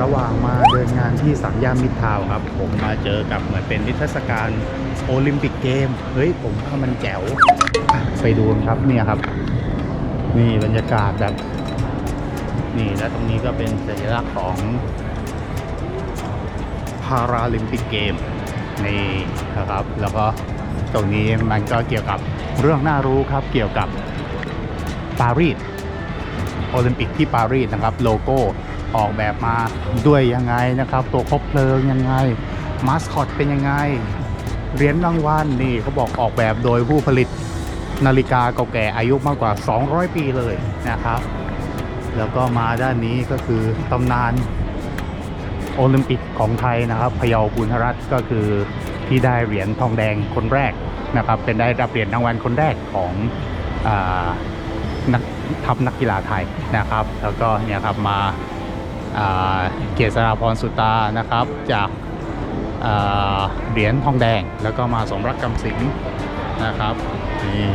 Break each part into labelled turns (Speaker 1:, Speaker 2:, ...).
Speaker 1: ระหว่างมาเดินงานที่สามย่านมิตรทาวครับ ผมมาเจอกับเหมือนเป็นนิทรรศการโอลิมปิกเกม เฮ้ย ผมว่ามันแจ๋ว ไปดูครับเนี่ยครับ นี่บรรยากาศแบบ นี่แล้วตรงนี้ก็เป็นสัญลักษณ์ของพาราลิมปิกเกมนี่นะครับ แล้วก็ตรงนี้มันก็เกี่ยวกับเรื่องน่ารู้ครับเกี่ยวกับปารีสโอลิมปิกที่ปารีสนะครับ โลโก้ ออกแบบมาด้วยยังไงนะครับ ตัวคบเพลิงยังไงมาสคอตเป็นยังไงเหรียญรางวัลนี่เขาบอกออกแบบโดยผู้ผลิตนาฬิกาเก่าแก่อายุมากกว่า 200 ปีเลยนะครับ แล้วก็มาด้านนี้ก็คือตำนานโอลิมปิกของไทยนะครับพยาบุญรัตน์ก็คือที่ได้เหรียญทองแดงคนแรกนะครับ เป็นได้รับเหรียญรางวัลคนแรกของอนักทัพนักกีฬาไทยนะครับ แล้วก็เนี่ยครับมา เกษราพรสุตานะครับจากาเหรียญทองแดง แล้วก็มาสมรักกำสิงนะครับนี่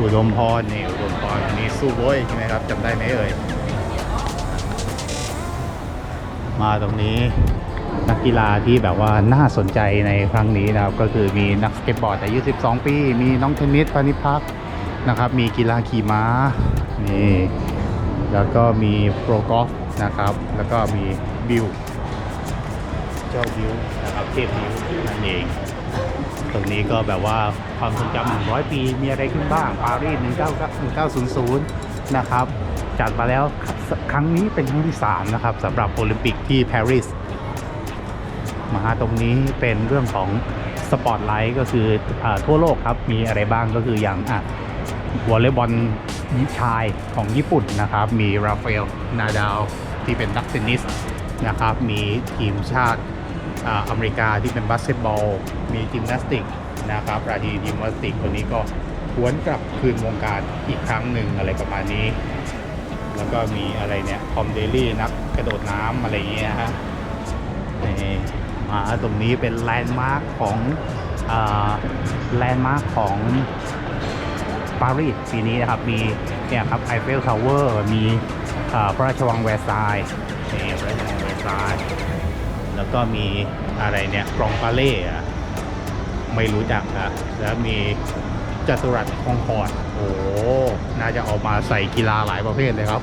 Speaker 1: อุดมพรนี่อุดมพรอันนี้สู้โว้ยใช่ไหมครับจำได้ไหมเอ่ยมาตรงนี้นักกีฬาที่แบบว่าน่าสนใจในครั้งนี้นะครับ ก็คือมีนักสเก็ตบอร์ดอายุ 12 ปี มีน้องเทนนิสปานิพักนะครับ มีกีฬาขี่ม้านี่ แล้วก็มีโปรกอล์ฟนะครับ แล้วก็มีบิวเจ้าบิวนะครับเทพบิวนั่นเอง ตรงนี้ก็แบบว่าความทรงจำ100 ปีมีอะไรขึ้นบ้าง ปารีส1900 นะครับ จัดมาแล้วครั้งนี้เป็นครั้งที่ 3 นะครับสำหรับโอลิมปิกที่ปารีสมาตรงนี้เป็นเรื่องของสปอตไลท์ก็คืออทั่วโลกครับ มีอะไรบ้างก็คืออย่างอะวอลเลย์บอล ชายของญี่ปุ่นนะครับ มีราฟาเอลนาดาลที่เป็นนักเทนนิสนะครับ มีทีมชาติอเมริกาที่เป็นบาสเกตบอล มีจิมนาสติกนะครับราชีจิมนาสติกคนนี้ก็หวนกลับคืนวงการอีกครั้งหนึ่งอะไรประมาณนี้ แล้วก็มีอะไรเนี่ยคอมเดลี่นักกระโดดน้ำอะไรเงี้ยฮะนี่มาตรงนี้เป็นแลนด์มาร์คของแลนด์มาร์คของ ปารีสปีนี้นะครับ มีเนี่ยครับไอเฟลทาวเวอร์มีพระราชวังแวร์ซายน์นี่พระราชวังแวร์ซายน์แล้วก็มีอะไรเนี่ยกรองปาเล่ไม่รู้จักอะแล้วมีจัตุรัสคองคอร์ดโอ้น่าจะออกมาใส่กีฬาหลายประเภทเลยครับ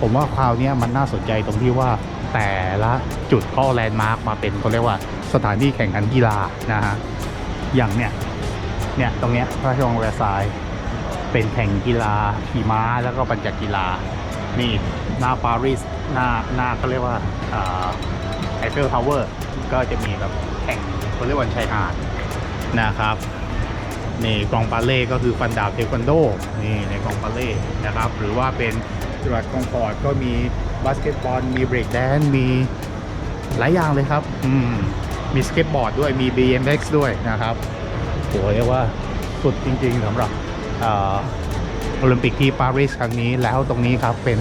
Speaker 1: ผมว่าคราวนี้มันน่าสนใจตรงที่ว่าแต่ละจุดข้าแลนด์มาร์กมาเป็นเขาเรียกว่าสถานที่แข่งขันกีฬานะฮะอย่างเนี่ยเนี่ยตรงเนี้ยพระราชวังแวร์ซายน์ เป็นแข่งกีฬาขี่ม้าแล้วก็ปัญจกีฬา นี่หน้าปารีสหน้าหน้าเขาเรียกว่าไอเฟลทาวเวอร์ก็จะมีแบบแข่งเขาเรียกว่าชายหาดนะครับนี่กองปาเล่ก็คือฟันดาบเทควันโดนี่ในกองปาเล่นะครับ หรือว่าเป็นจังหวัดคองคอร์ดก็มีบาสเกตบอลมีเบรกแดนมีหลายอย่างเลยครับอืมมีสเก็ตบอร์ดด้วยมี BMX ด้วยนะครับโหเรียกว่าสุดจริงๆสำหรับ โอลิมปิกที่ปารีสครั้งนี้แล้วตรงนี้ครับเป็น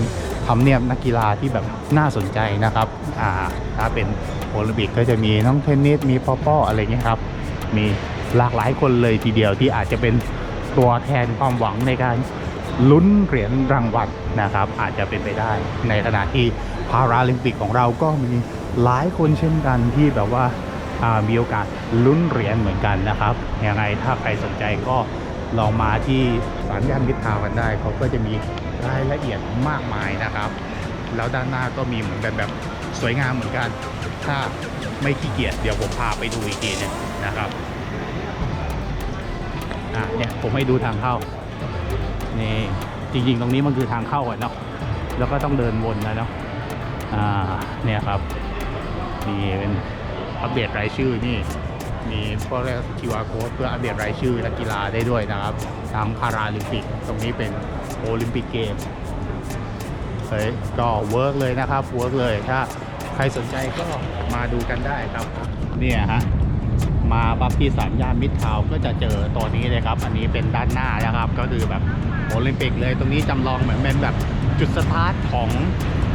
Speaker 1: ทำเนียบนักกีฬาที่แบบน่าสนใจนะครับอ่าถ้าเป็นโอลิมปิกก็จะมีน้องเทนนิสมีปอป้ออะไรเงี้ยครับ มีหลากหลายคนเลยทีเดียวที่อาจจะเป็นตัวแทนความหวังในการลุ้นเหรียญรางวัลนะครับ อาจจะเป็นไปได้ ในขณะที่พาราลิมปิกของเราก็มีหลายคนเช่นกันที่แบบว่าอ่ามีโอกาสลุ้นเหรียญเหมือนกันนะครับยังไงถ้าใครสนใจก็ ลองมาที่สามย่านมิตรทาวกันได้ เขาก็จะมีรายละเอียดมากมายนะครับ แล้วด้านหน้าก็มีเหมือนเป็นแบบสวยงามเหมือนกัน ถ้าไม่ขี้เกียจเดี๋ยวผมพาไปดูอีกทีนึงนะครับอะเนี่ยผมให้ดูทางเข้านี่จริงๆ ตรงนี้มันคือทางเข้าอะเนาะแล้วก็ต้องเดินวนนะเนาะอ่าเนี่ยครับนี่เป็นอัปเดตรายชื่อนี่ มีพวกเรียก QR code เพื่ออัปเดตรายชื่อนักกีฬาได้ด้วยนะครับทางพาราลิมปิก ตรงนี้เป็นโอลิมปิกเกมเฮ้ยก็เวิร์กเลยนะครับเวิร์กเลยถ้าใครสนใจก็มาดูกันได้ครับ เนี่ยฮะมาปั๊บที่สามย่านมิตรทาวก็จะเจอตัวนี้เลยครับ อันนี้เป็นด้านหน้านะครับ ก็คือแบบโอลิมปิกเลยตรงนี้จำลองเหมือนเป็นแบบจุดสตาร์ทของ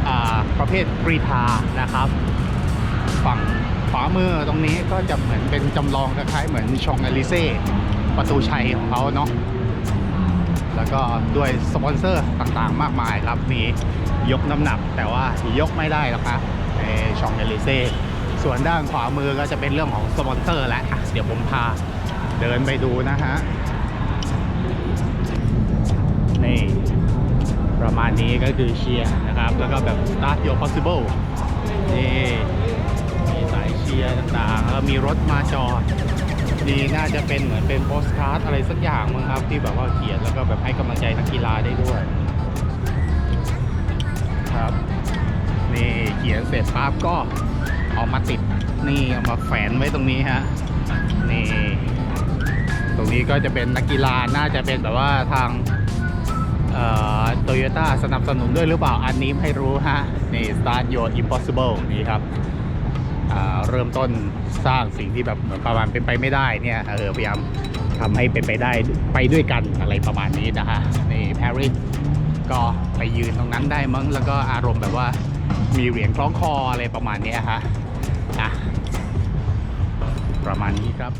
Speaker 1: อประเภทกรีธานะครับ ฝั่งขวามือตรงนี้ก็จะเหมือนเป็นจำลองคล้ายๆเหมือนชองอลิเซ่ประตูชัยของเขาเนาะแล้วก็ด้วยสปอนเซอร์ต่างๆ มากมายครับมียกน้ำหนักแต่ว่ายกไม่ได้หรอกครับในชองเอลิเซ่ส่วนด้านขวามือก็จะเป็นเรื่องของสปอนเซอร์แล้วอะเดี๋ยวผมพาเดินไปดูนะฮะนี่ประมาณนี้ก็คือเชียร์นะครับ แล้วก็แบบ start your possible นี่ เดียร์ต่างๆ มีรถมาจอดนี่น่าจะเป็นเหมือนเป็นโปสการ์ดอะไรสักอย่างมั้งครับ ที่แบบว่าเขียนแล้วก็แบบให้กำลังใจนักกีฬาได้ด้วย ครับ นี่เขียนเสร็จปั๊บก็เอามาติดนี่เอามาแฝนไว้ตรงนี้ฮะนี่ตรงนี้ก็จะเป็นนักกีฬาน่าจะเป็นแบบว่าทางโตโยต้าสนับสนุนด้วยหรือเปล่าอันนี้ไม่รู้ฮะ นี่ start your impossible นี่ครับ เริ่มต้นสร้างสิ่งที่แบบเหมือนประมาณเป็นไปไม่ได้เนี่ยเออพยายามทำให้เป็นไปได้ไปด้วยกันอะไรประมาณนี้นะฮะนี่ปารีสก็ไปยืนตรงนั้นได้มั้งแล้วก็อารมณ์แบบว่ามีเหรียญคล้องคออะไรประมาณนี้ฮะอะประมาณนี้ครับ